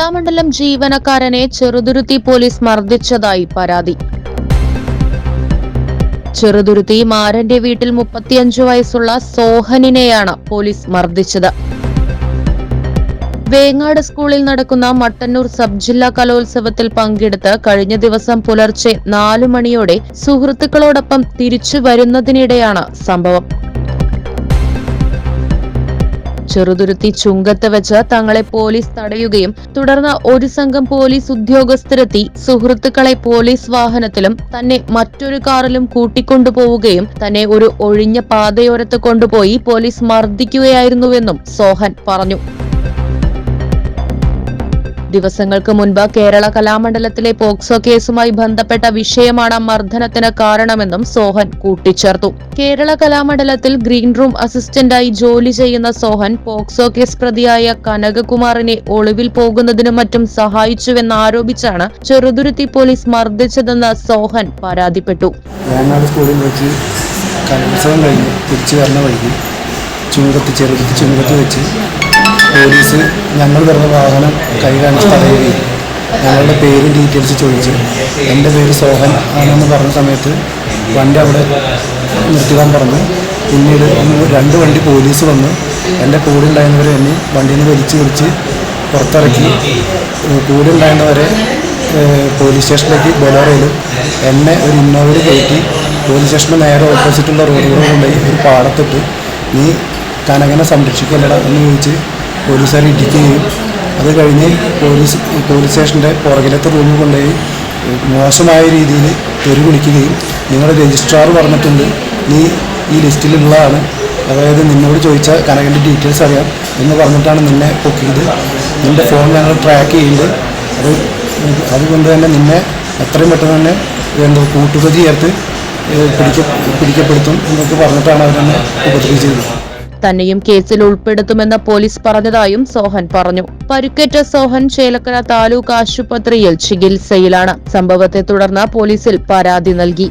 കലാമണ്ഡലം ജീവനക്കാരനെ ചെറുതുരുത്തി പോലീസ് മർദ്ദിച്ചതായി പരാതി. ചെറുതുരുത്തി മാരന്റെ വീട്ടിൽ മുപ്പത്തിയഞ്ചു വയസ്സുള്ള സോഹനിനെയാണ് പോലീസ് മർദ്ദിച്ചത്. വേങ്ങാട് സ്കൂളിൽ നടക്കുന്ന മട്ടന്നൂർ സബ് ജില്ലാ കലോത്സവത്തിൽ പങ്കെടുത്ത് കഴിഞ്ഞ ദിവസം പുലർച്ചെ നാലു മണിയോടെ സുഹൃത്തുക്കളോടൊപ്പം തിരിച്ചു വരുന്നതിനിടെയാണ് സംഭവം. ചെറുതുരുത്തി ചുങ്കത്ത് വെച്ച് തങ്ങളെ പോലീസ് തടയുകയും തുടർന്ന് ഒരു സംഘം പോലീസ് ഉദ്യോഗസ്ഥരെത്തി സുഹൃത്തുക്കളെ പോലീസ് വാഹനത്തിലും തന്നെ മറ്റൊരു കാറിലും കൂട്ടിക്കൊണ്ടുപോവുകയും തന്നെ ഒരു ഒഴിഞ്ഞ പാതയോരത്ത് കൊണ്ടുപോയി പോലീസ് മർദ്ദിക്കുകയായിരുന്നുവെന്നും സോഹൻ പറഞ്ഞു. ദിവസങ്ങൾക്ക് മുൻപ് കേരള കലാമണ്ഡലത്തിലെ പോക്സോ കേസുമായി ബന്ധപ്പെട്ട വിഷയമാണ് മർദ്ദനത്തിന് കാരണമെന്നും സോഹൻ കൂട്ടിച്ചേർത്തു. കേരള കലാമണ്ഡലത്തിൽ ഗ്രീൻ റൂം അസിസ്റ്റന്റായി ജോലി ചെയ്യുന്ന സോഹൻ പോക്സോ കേസ് പ്രതിയായ കനകകുമാറിനെ ഒളിവിൽ പോകുന്നതിനും മറ്റും സഹായിച്ചുവെന്നാരോപിച്ചാണ് ചെറുതുരുത്തി പോലീസ് മർദ്ദിച്ചതെന്ന് സോഹൻ പരാതിപ്പെട്ടു. കലോത്സവം കഴിഞ്ഞ്. തിരിച്ചു വരുന്ന വഴിക്ക് ചുങ്കത്ത് ചെറുതി ചുങ്കത്ത് വെച്ച് പോലീസ് ഞങ്ങൾ വരുന്ന വാഹനം കൈ കാണിച്ച് തടയുകയും ഞങ്ങളുടെ പേര് ഡീറ്റെയിൽസ് ചോദിച്ച് എന്റെ പേര് സോഹൻ ആണെന്ന് പറഞ്ഞ സമയത്ത് വണ്ടി അവിടെ നിർത്തിക്കാൻ പറഞ്ഞു. പിന്നീട് രണ്ട് വണ്ടി പോലീസ് വന്ന് എന്റെ കൂടെ ഉണ്ടായിരുന്നവരെ എന്നെ വണ്ടിയിൽ നിന്ന് വലിച്ചു പിടിച്ച് പുറത്തിറക്കി. കൂടെ ഉണ്ടായിരുന്നവരെ പോലീസ് സ്റ്റേഷനിലേക്ക് ബൊലോറയിലും. എന്നെ ഒരു ഇന്നോവയിൽ കയറ്റി പോലീസ് സ്റ്റേഷന് നേരെ ഓപ്പോസിറ്റുള്ള റോഡിലൂടെ കൊണ്ടുപോയി ഒരു പാടത്തിട്ട് നീ കനകനെ സംരക്ഷിക്കല്ലട എന്ന് ചോദിച്ച് പോലീസുകാർ ഇടിക്കുകയും അത് കഴിഞ്ഞ് പോലീസ് പോലീസ് സ്റ്റേഷന്റെ പുറകിലത്തെ റൂമിൽ കൊണ്ടുപോയി മോശമായ രീതിയിൽ തെറി വിളിക്കുകയും നിങ്ങളുടെ രജിസ്ട്രാർ പറഞ്ഞിട്ടുണ്ട് നീ ഈ ലിസ്റ്റിലുള്ളതാണ്. അതായത് നിന്നോട് ചോദിച്ച കനകന്റെ ഡീറ്റെയിൽസ് അറിയാം എന്ന് പറഞ്ഞിട്ടാണ് നിന്നെ പൊക്കിയത്. നിന്റെ ഫോൺ ഞങ്ങൾ ട്രാക്ക് ചെയ്യുന്നുണ്ട്. അത് അതുകൊണ്ട് തന്നെ നിന്നെ എത്രയും പെട്ടെന്ന് തന്നെ എന്തോ കൂട്ടുപ്രതി ചേർത്ത് പിടിക്ക പിടിക്കപ്പെടുത്തും എന്നൊക്കെ പറഞ്ഞിട്ടാണ് അവരെന്നെ ഉപദ്രവിച്ചത്. തന്നെയും കേസിൽ ഉൾപ്പെടുത്തുമെന്ന് പോലീസ് പറഞ്ഞതായും സോഹൻ പറഞ്ഞു. പരുക്കേറ്റ സോഹൻ ചേലക്കര താലൂക്ക് ആശുപത്രിയിൽ ചികിത്സയിലാണ്. സംഭവത്തെ തുടർന്ന് പോലീസിൽ പരാതി നൽകി.